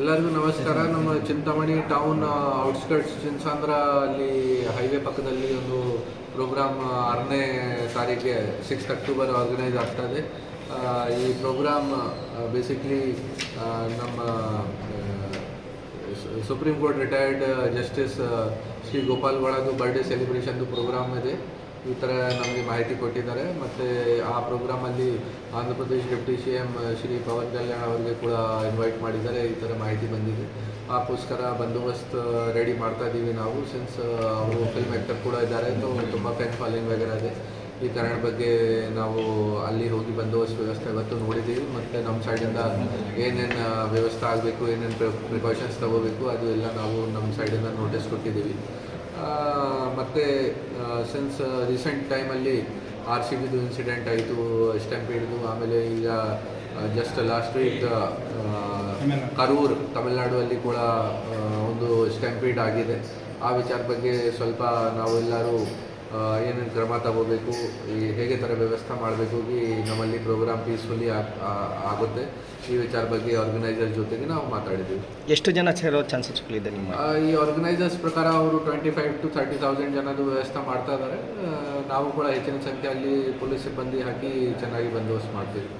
ಪುಟಾಣಿ town outskirts ಚಿನ್ಸಾಂದ್ರ ಅಲ್ಲಿ highway ಪಕ್ಕದಲ್ಲಿ ಒಂದು ಪ್ರೋಗ್ರಾಮ್ ಆರನೇ ತಾರೀಕಿಗೆ ಸಿಕ್ಸ್ತ್ ಅಕ್ಟೋಬರ್ ಆರ್ಗನೈಸ್ ಆಗ್ತಾ ಇದೆ. ಈ ಪ್ರೋಗ್ರಾಮ್ ಬೇಸಿಕ್ಲಿ ನಮ್ಮ supreme court retired justice Shri Gopal ಗೌಡದು birthday ಸೆಲೆಬ್ರೇಷನ್ದು ಪ್ರೋಗ್ರಾಮ್ ಇದೆ. ಈ ಥರ ನಮಗೆ ಮಾಹಿತಿ ಕೊಟ್ಟಿದ್ದಾರೆ. ಮತ್ತು ಆ ಪ್ರೋಗ್ರಾಮಲ್ಲಿ Andhra Pradesh deputy C M Shri Pawan Kalyan ಅವರಿಗೆ ಕೂಡ ಇನ್ವೈಟ್ ಮಾಡಿದ್ದಾರೆ. ಈ ಥರ ಮಾಹಿತಿ ಬಂದಿದೆ. ಆಕೋಸ್ಕರ ಬಂದೋಬಸ್ತ್ ರೆಡಿ ಮಾಡ್ತಾ ಇದ್ದೀವಿ ನಾವು. ಸಿನ್ಸ್ ಅವರು ಫಿಲ್ಮ್ ಆ್ಯಕ್ಟರ್ ಕೂಡ ಇದ್ದಾರೆ. ತುಂಬ ಫ್ಯಾನ್ ಫಾಲೋಯಿಂಗ್ ವಗೇರ ಇದೆ. ಈ ಕಾರಣ ಬಗ್ಗೆ ನಾವು ಅಲ್ಲಿ ಹೋಗಿ ಬಂದೋಬಸ್ತ್ ವ್ಯವಸ್ಥೆ ಇವತ್ತು ನೋಡಿದ್ದೀವಿ. ಮತ್ತು ನಮ್ಮ ಸೈಡಿಂದ ಏನೇನು ವ್ಯವಸ್ಥೆ ಆಗಬೇಕು, ಏನೇನು, ಪ್ರಿಕಾಷನ್ಸ್ ತಗೋಬೇಕು, ಅದು ಎಲ್ಲ ನಾವು ನಮ್ಮ ಸೈಡಿಂದ ನೋಟಿಸ್ ಕೊಟ್ಟಿದ್ದೀವಿ. ಮತ್ತೆ ಸಿನ್ಸ್ ರೀಸೆಂಟ್ ಟೈಮಲ್ಲಿ ಆರ್ ಸಿ ಬಿದು ಇನ್ಸಿಡೆಂಟ್ ಆಯಿತು ಸ್ಟ್ಯಾಂಪೇಡ್ದು ಆಮೇಲೆ ಈಗ ಜಸ್ಟ್ ಲಾಸ್ಟ್ ವೀಕ್ ಕರೂರ್ ತಮಿಳ್ನಾಡುವಲ್ಲಿ ಕೂಡ ಒಂದು ಸ್ಟ್ಯಾಂಪೇಡ್ ಆಗಿದೆ. ಆ ವಿಚಾರ ಬಗ್ಗೆ ಸ್ವಲ್ಪ ನಾವೆಲ್ಲರೂ ಏನೇನು ಕ್ರಮ ತಗೋಬೇಕು ಈ ಹೇಗೆ ಥರ ವ್ಯವಸ್ಥೆ ಮಾಡಬೇಕು ಈ ನಮ್ಮಲ್ಲಿ ಪ್ರೋಗ್ರಾಮ್ ಪೀಸ್ಫುಲ್ಲಿ ಆಗುತ್ತೆ. ಈ ವಿಚಾರ ಬಗ್ಗೆ ಆರ್ಗನೈಸರ್ ಜೊತೆಗೆ ನಾವು ಮಾತಾಡಿದ್ದೀವಿ. ಎಷ್ಟು ಜನ ಸೇರೋ ಇದೆ ನಿಮ್ಮ ಆ, ಈ ಆರ್ಗನೈಸರ್ಸ್ ಪ್ರಕಾರ ಅವರು twenty five to thirty thousand ಜನದ ವ್ಯವಸ್ಥೆ ಮಾಡ್ತಾ ಇದ್ದಾರೆ. ನಾವು ಕೂಡ ಹೆಚ್ಚಿನ ಸಂಖ್ಯೆಯಲ್ಲಿ ಪೊಲೀಸ್ ಸಿಬ್ಬಂದಿ ಹಾಕಿ ಚೆನ್ನಾಗಿ ಬಂದೋಬಸ್ತ್ ಮಾಡ್ತೀವಿ.